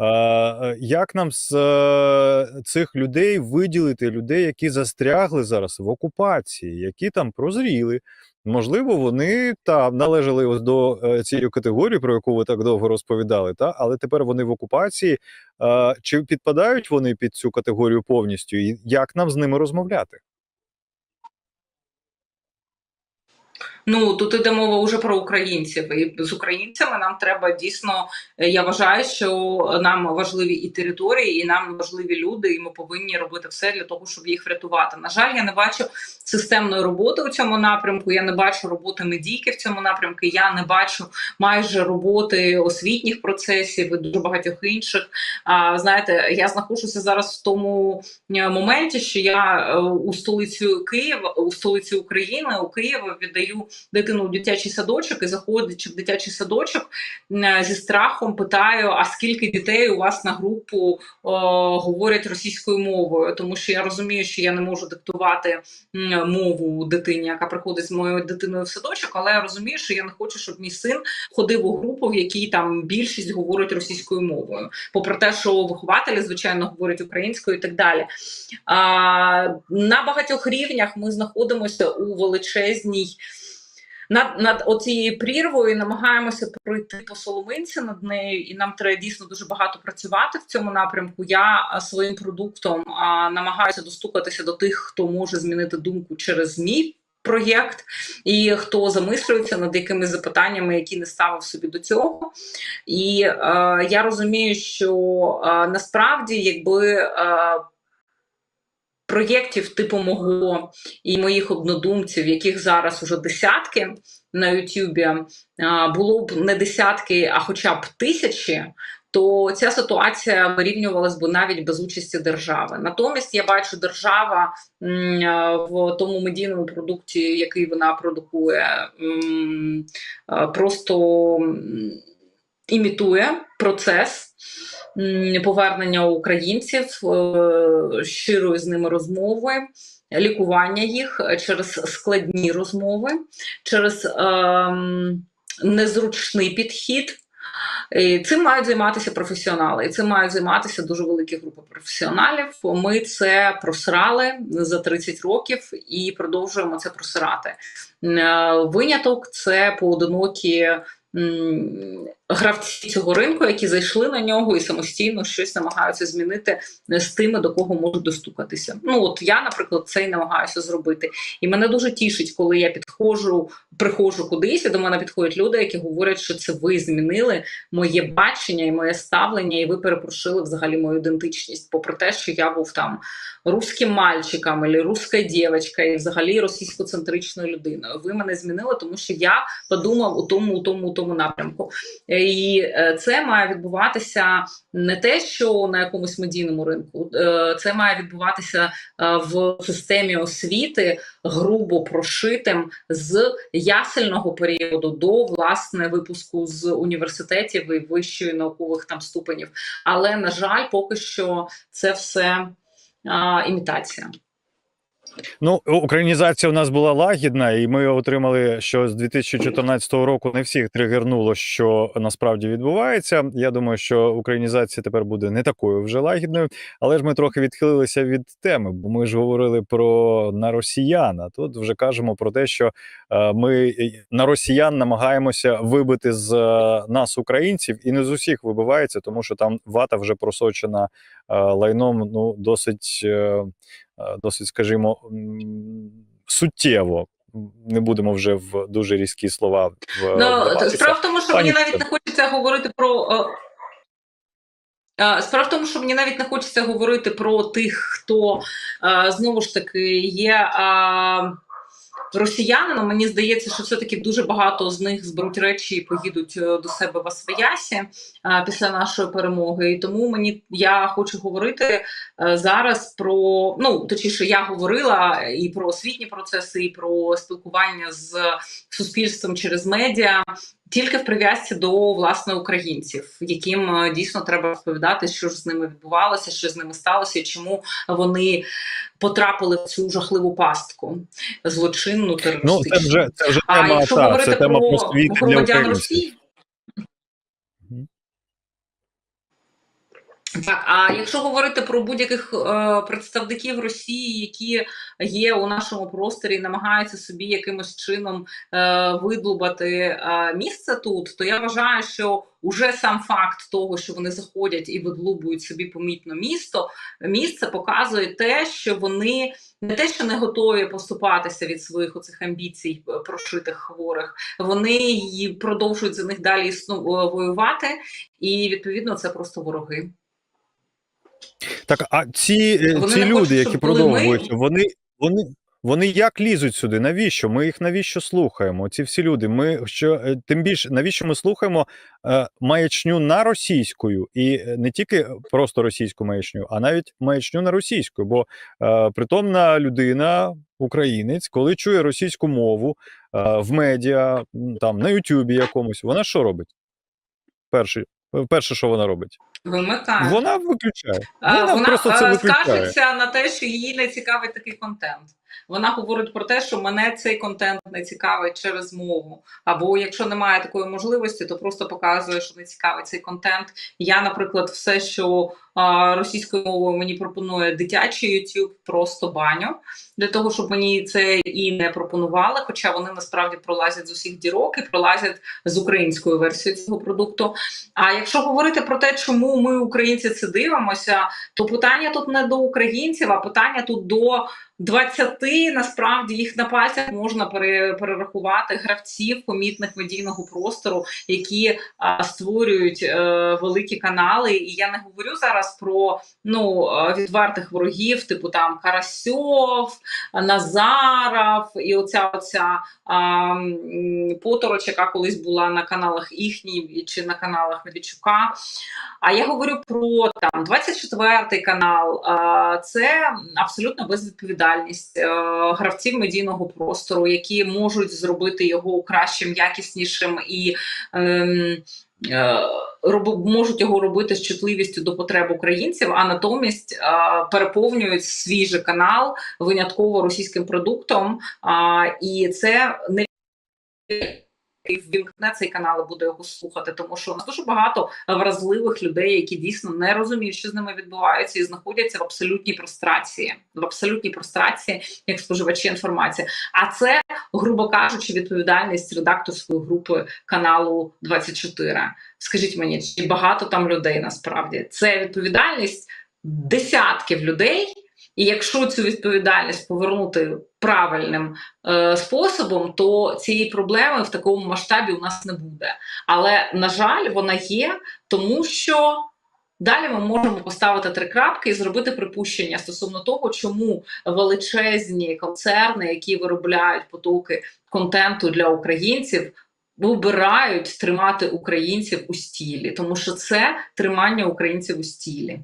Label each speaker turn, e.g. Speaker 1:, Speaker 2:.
Speaker 1: Е, Як нам з е, цих людей виділити людей, які застрягли зараз в окупації, які там прозріли? Можливо, вони та належали ось до е, цієї категорії, про яку ви так довго розповідали, та але тепер вони в окупації. Чи підпадають вони під цю категорію повністю? І як нам з ними розмовляти?
Speaker 2: Ну тут іде мова вже про українців, і з українцями нам треба дійсно. е, Я вважаю, що нам важливі і території, і нам важливі люди, і ми повинні робити все для того, щоб їх врятувати. На жаль, я не бачу системної роботи у цьому напрямку. Я не бачу роботи медійки в цьому напрямку. Я не бачу майже роботи освітніх процесів і дуже багатьох інших. А знаєте, я знаходжуся зараз в тому е, моменті, що я е, у столиці Києва, у столиці України, у Києві віддаю дитину у дитячий садочок і заходячи в дитячий садочок зі страхом питаю: а скільки дітей у вас на групу о, говорять російською мовою? Тому що я розумію, що я не можу диктувати мову дитині, яка приходить з моєю дитиною в садочок, але я розумію, що я не хочу, щоб мій син ходив у групу, в якій там більшість говорить російською мовою, попри те, що вихователі звичайно говорять українською і так далі. А, на багатьох рівнях ми знаходимося у величезній. Над над оцією прірвою намагаємося пройти по соломинці над нею, і нам треба дійсно дуже багато працювати в цьому напрямку. Я своїм продуктом а, намагаюся достукатися до тих, хто може змінити думку через мій проєкт, і хто замислюється над якимись запитаннями, які не ставив собі до цього. І е, я розумію, що е, насправді, якби. Е, Проєктів типу мого і моїх однодумців, яких зараз уже десятки на Ютубі, було б не десятки, а хоча б тисячі, то ця ситуація вирівнювалась би навіть без участі держави. Натомість я бачу держава в тому медійному продукті, який вона продукує, просто імітує процес повернення українців, е, щирої з ними розмови, лікування їх через складні розмови, через ем, незручний підхід. І цим мають займатися професіонали, і цим мають займатися дуже великі групи професіоналів. Ми це просрали за 30 років і продовжуємо це просирати. Е, Виняток це поодинокі гравці цього ринку, які зайшли на нього і самостійно щось намагаються змінити з тими, до кого можуть достукатися. Ну от я, наприклад, це і намагаюся зробити. І мене дуже тішить, коли я підходжу, приходжу кудись, і до мене підходять люди, які говорять, що це ви змінили моє бачення і моє ставлення, і ви перепрошили взагалі мою ідентичність, попри те, що я був там русським мальчиком, або русською дівчинкою, і взагалі російськоцентричною людиною. Ви мене змінили, тому що я подумав у тому, у тому, у тому напрямку. І е, це має відбуватися не те, що на якомусь медійному ринку, е, це має відбуватися е, в системі освіти, грубо прошитим з ясельного періоду до власне випуску з університетів і вищої наукових там ступенів. Але на жаль, поки що це все а, імітація.
Speaker 1: Ну, українізація у нас була лагідна, і ми отримали, що з 2014 року не всіх тригернуло, що насправді відбувається. Я думаю, що українізація тепер буде не такою вже лагідною, але ж ми трохи відхилилися від теми, бо ми ж говорили про на росіян. Тут вже кажемо про те, що е, ми на росіян намагаємося вибити з е, нас, українців, і не з усіх вибивається, тому що там вата вже просочена е, лайном. Ну досить. е, е, досить, скажімо, суттєво. Не будемо вже в дуже різкі слова в
Speaker 2: Ну, справа в тому, що
Speaker 1: Пані
Speaker 2: мені навіть не хочеться говорити про. е, е, Справа в тому, що мені навіть не хочеться говорити про тих, хто е, знову ж таки є е, росіянином. Мені здається, що все-таки дуже багато з них зберуть речі і поїдуть е, до себе в Освоясі е, після нашої перемоги. І тому мені я хочу говорити е, зараз про ну точніше, я говорила і про освітні процеси, і про спілкування з суспільством через медіа. Тільки в прив'язці до власне українців, яким е, дійсно треба розповідати, що ж з ними відбувалося, що з ними сталося, і чому вони потрапили в цю жахливу пастку злочинну
Speaker 1: Ну,
Speaker 2: терористичну.
Speaker 1: це вже це вже
Speaker 2: а
Speaker 1: тема,
Speaker 2: якщо
Speaker 1: та,
Speaker 2: говорити
Speaker 1: це тема
Speaker 2: про
Speaker 1: про
Speaker 2: громадян. Росії, Так, а якщо говорити про будь-яких е, представників Росії, які є у нашому просторі, намагаються собі якимось чином е, видлубати е, місце тут, то я вважаю, що уже сам факт того, що вони заходять і видлубують собі помітно місто, місце показує те, що вони не те, що не готові поступатися від своїх оцих амбіцій е, прошитих хворих, вони продовжують за них далі існу е, воювати, і відповідно це просто вороги.
Speaker 1: Так, а ці, е,
Speaker 2: Вони
Speaker 1: ці люди,
Speaker 2: хочуть,
Speaker 1: які
Speaker 2: щоб були ми.
Speaker 1: продовжують, вони, вони, вони як лізуть сюди? Навіщо? Ми їх навіщо слухаємо? Ці всі люди. Ми що е, тим більше навіщо ми слухаємо е, маячню на російською, і е, не тільки просто російську маячню, а навіть маячню на російську. Бо е, притомна людина, українець, коли чує російську мову е, в медіа, там на Ютубі якомусь, вона що робить? Перше, перше, що вона робить?
Speaker 2: Вимикає.
Speaker 1: Вона виключає.
Speaker 2: Е,
Speaker 1: Вона, просто це
Speaker 2: е,
Speaker 1: виключає.
Speaker 2: скаржиться на те, що її не цікавить такий контент. Вона говорить про те, що мене цей контент не цікавить через мову. Або якщо немає такої можливості, то просто показує, що не цікавить цей контент. Я, наприклад, все, що а, російською мовою мені пропонує дитячий YouTube, просто баню для того, щоб мені це і не пропонували. Хоча вони насправді пролазять з усіх дірок і пролазять з українською версією цього продукту. А якщо говорити про те, чому ми, українці, це дивимося, то питання тут не до українців, а питання тут до 20, насправді їх на пальцях можна перерахувати гравців помітних медійного простору, які створюють е, великі канали. І я не говорю зараз про ну е, відвертих ворогів, типу там Карасьов, Назаров і оця оця потороч, яка колись була на каналах їхній чи на каналах Медведчука. А я говорю про там 24 канал. Це абсолютно безвідповідальність е, гравців медійного простору, які можуть зробити його кращим, якіснішим і. ем, е, можуть його робити з чутливістю до потреб українців, а натомість е, переповнюють свій же канал винятково російським продуктом. А, і це не ввімкне цей канал і буде його слухати, тому що у нас дуже багато вразливих людей, які дійсно не розуміють, що з ними відбувається, і знаходяться в абсолютній прострації, в абсолютній прострації як споживачі інформації. А це, грубо кажучи, відповідальність редакторської групи каналу 24. Скажіть мені, чи багато там людей насправді це відповідальність десятків людей. І якщо цю відповідальність повернути правильним е, способом, то цієї проблеми в такому масштабі у нас не буде. Але на жаль, вона є, тому що далі ми можемо поставити три крапки і зробити припущення стосовно того, чому величезні концерни, які виробляють потоки контенту для українців. Вибирають тримати українців у стілі, тому що це тримання українців у стілі.